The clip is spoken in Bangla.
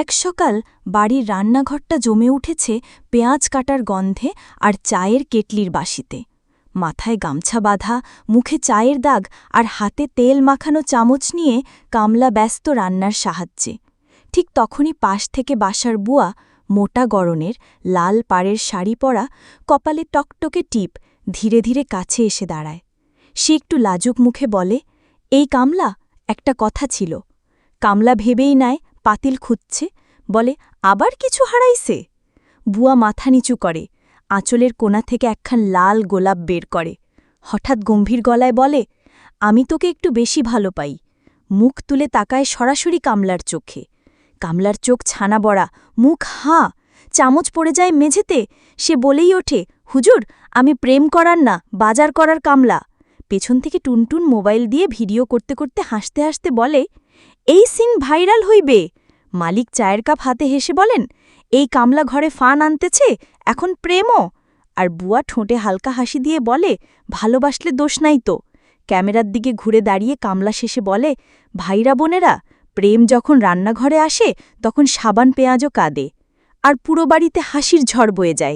এক সকাল বাড়ির রান্নাঘরটা জমে উঠেছে পেঁয়াজ কাটার গন্ধে আর চায়ের কেটলির বাসিতে। মাথায় গামছা বাঁধা, মুখে চায়ের দাগ আর হাতে তেল মাখানো চামচ নিয়ে কামলা ব্যস্ত রান্নার সাহায্যে। ঠিক তখনই পাশ থেকে বাসার বুয়া, মোটা গরনের, লাল পাড়ের শাড়ি পরা, কপালে টকটকে টিপ, ধীরে ধীরে কাছে এসে দাঁড়ায়। সে একটু লাজুক মুখে বলে, এই কামলা, একটা কথা ছিল। কামলা ভেবেই নেয় পাতিল খুঁজছে, বলে, আবার কিছু হারাইছে? বুয়া মাথা নিচু করে, আঁচলের কোণা থেকে একখান লাল গোলাপ বের করে। হঠাৎ গম্ভীর গলায় বলে, আমি তোকে একটু বেশি ভালো পাই। মুখ তুলে তাকায় সরাসরি কামলার চোখে। কামলার চোখ ছানা বড়া, মুখ হাঁ, চামচ পড়ে যায় মেঝেতে। সে বলেই ওঠে, হুজুর, আমি প্রেম করার না, বাজার করার কামলা। পেছন থেকে টুনটুন মোবাইল দিয়ে ভিডিও করতে করতে হাসতে হাসতে বলে এই সিন ভাইরাল হইবে। মালিক চায়ের কাপ হাতে হেসে বলেন, এই কামলা ঘরে ফান আনতেছে, এখন প্রেমও। আর বুয়া ঠোঁটে হালকা হাসি দিয়ে বলে, ভালোবাসলে দোষ নাই তো। ক্যামেরার দিকে ঘুরে দাঁড়িয়ে কামলা শেষে বলে, ভাইরা বোনেরা, প্রেম যখন রান্নাঘরে আসে, তখন সাবান পেঁয়াজও কাঁদে। আর পুরো বাড়িতে হাসির ঝড় বয়ে যায়।